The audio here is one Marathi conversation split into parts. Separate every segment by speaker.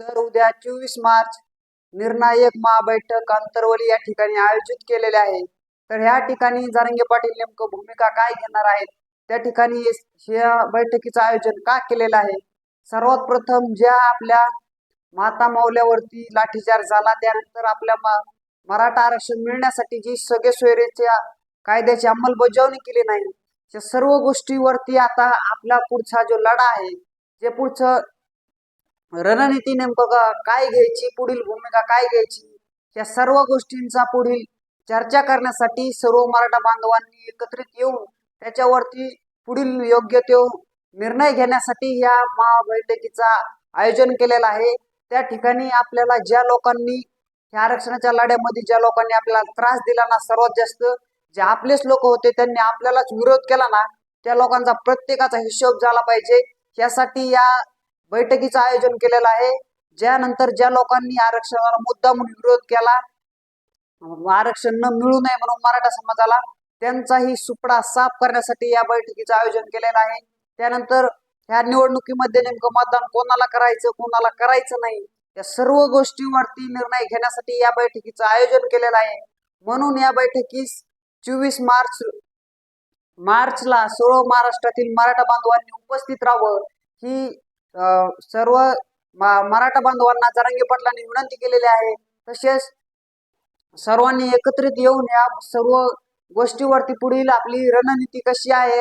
Speaker 1: तर उद्या चोवीस मार्च निर्णायक महाबैठक अंतरवली या ठिकाणी आयोजित केलेले आहे. तर ह्या ठिकाणी जारंगे पाटील नेमकं भूमिका काय घेणार आहेत? त्या ठिकाणी या बैठकीचं आयोजन का केलेलं आहे? सर्वात प्रथम ज्या आपल्या माता मौल्यावरती लाठीचार्ज झाला त्यानंतर आपल्या मराठा आरक्षण मिळण्यासाठी जी सगळे सोयरेच्या कायद्याची अंमलबजावणी केली नाही त्या सर्व गोष्टीवरती आता आपला पुढचा जो लढा आहे जे पुढचं रणनीती नेमकं काय घ्यायची पुढील भूमिका काय घ्यायची या सर्व गोष्टींचा पुढील चर्चा करण्यासाठी सर्व मराठा बांधवांनी एकत्रित येऊन त्याच्यावरती पुढील योग्य तो निर्णय घेण्यासाठी या महाबैठकीचा आयोजन केलेलं आहे. त्या ठिकाणी आपल्याला ज्या लोकांनी या आरक्षणाच्या लढ्यामध्ये ज्या लोकांनी आपल्याला त्रास दिला ना सर्वात जास्त जे आपलेच लोक होते त्यांनी आपल्यालाच विरोध केला ना त्या लोकांचा प्रत्येकाचा हिशोब झाला पाहिजे. यासाठी या बैठकीचं आयोजन केलेलं आहे. ज्यानंतर ज्या लोकांनी आरक्षणाला मुद्दा म्हणून विरोध केला आरक्षण न मिळू नये म्हणून मराठा समाजाला त्यांचाही सुपडा साफ करण्यासाठी या बैठकीचं आयोजन केलेलं आहे. त्यानंतर ह्या निवडणुकीमध्ये नेमकं मतदान कोणाला करायचं कोणाला करायचं नाही या सर्व गोष्टीवरती निर्णय घेण्यासाठी या बैठकीचं आयोजन केलेलं आहे. म्हणून या बैठकीस चोवीस मार्च मार्चला सर्व महाराष्ट्रातील मराठा बांधवांनी उपस्थित राहावं ही सर्व मराठा बांधवांना जरांगी पाटलांनी विनंती केलेली आहे. तसेच सर्वांनी एकत्रित येऊन या सर्व गोष्टीवरती पुढील आपली रणनीती कशी आहे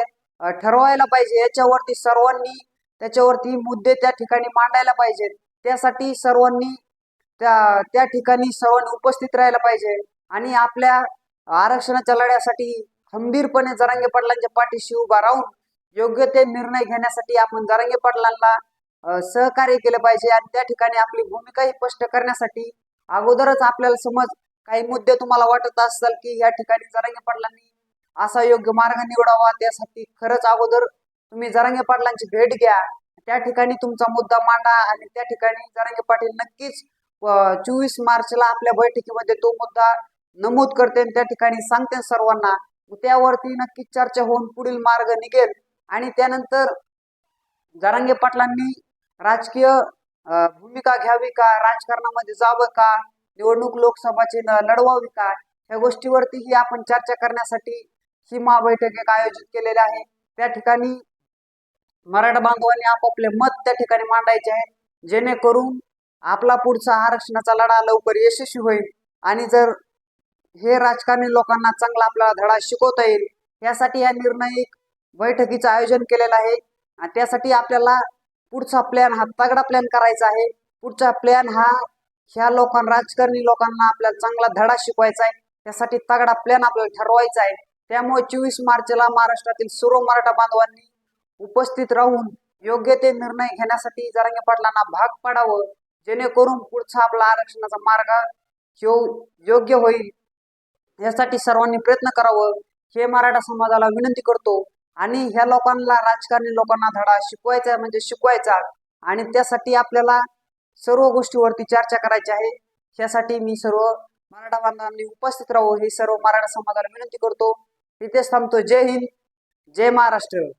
Speaker 1: ठरवायला पाहिजे. याच्यावरती सर्वांनी त्याच्यावरती मुद्दे त्या ठिकाणी मांडायला पाहिजेत. त्यासाठी सर्वांनी त्या त्या ठिकाणी सर्वांनी उपस्थित राहायला पाहिजे. आणि आपल्या आरक्षणाच्या लढ्यासाठी खंबीरपणे जरांगे पाटलांच्या पाठीशी उभा राहून योग्य ते निर्णय घेण्यासाठी आपण जरांगे पाटलांना सहकार्य केलं पाहिजे आणि त्या ठिकाणी आपली भूमिकाही स्पष्ट करण्यासाठी अगोदरच आपल्याला समज काही मुद्दे तुम्हाला वाटत असाल की या ठिकाणी जरांगे पाटलांनी असा योग्य मार्ग निवडावा त्यासाठी खरंच अगोदर तुम्ही जरांगे पाटलांची भेट घ्या. त्या ठिकाणी तुमचा मुद्दा मांडा आणि त्या ठिकाणी जरांगे पाटील नक्कीच चोवीस मार्चला आपल्या बैठकीमध्ये तो मुद्दा नमूद करते आणि त्या ठिकाणी सांगते सर्वांना. त्यावरती नक्कीच चर्चा होऊन पुढील मार्ग निघेल. आणि त्यानंतर जरांगे पाटलांनी राजकीय भूमिका घ्यावी का? राजकारणामध्ये जावं का? निवडणूक लोकसभाची लढवावी का? ह्या गोष्टीवरतीही आपण चर्चा करण्यासाठी ही महाबैठक एक आयोजित केलेली आहे. त्या ठिकाणी मराठा बांधवांनी आपापले मत त्या ठिकाणी मांडायचे आहे जेणेकरून आपला पुढचा आरक्षणाचा लढा लवकर यशस्वी होईल. आणि जर हे राजकारणी लोकांना चांगला आपला धडा शिकवता येईल यासाठी या निर्णय बैठकीचं आयोजन केलेलं आहे. आणि त्यासाठी आपल्याला पुढचा प्लॅन हा तगडा प्लॅन करायचा आहे. पुढचा प्लॅन हा ह्या लोकांना राजकारणी लोकांना आपल्याला चांगला धडा शिकवायचा आहे. त्यासाठी तगडा प्लॅन आपल्याला ठरवायचा आहे. त्यामुळे चोवीस मार्चला महाराष्ट्रातील सर्व मराठा बांधवांनी उपस्थित राहून योग्य ते निर्णय घेण्यासाठी जरांगे पाटलांना भाग पाडावं. जेणेकरून पुढचा आपला आरक्षणाचा मार्ग यो योग्य होईल. यासाठी सर्वांनी प्रयत्न करावं. हे मराठा समाजाला विनंती करतो. आणि ह्या लोकांना राजकारणी लोकांना धडा शिकवायचा म्हणजे शिकवायचा. आणि त्यासाठी आपल्याला सर्व गोष्टीवरती चर्चा करायची आहे. यासाठी मी सर्व मराठा बांधवांनी उपस्थित राहू. हे सर्व मराठा समाजाला विनंती करतो. इथेच थांबतो. जय हिंद. जय महाराष्ट्र.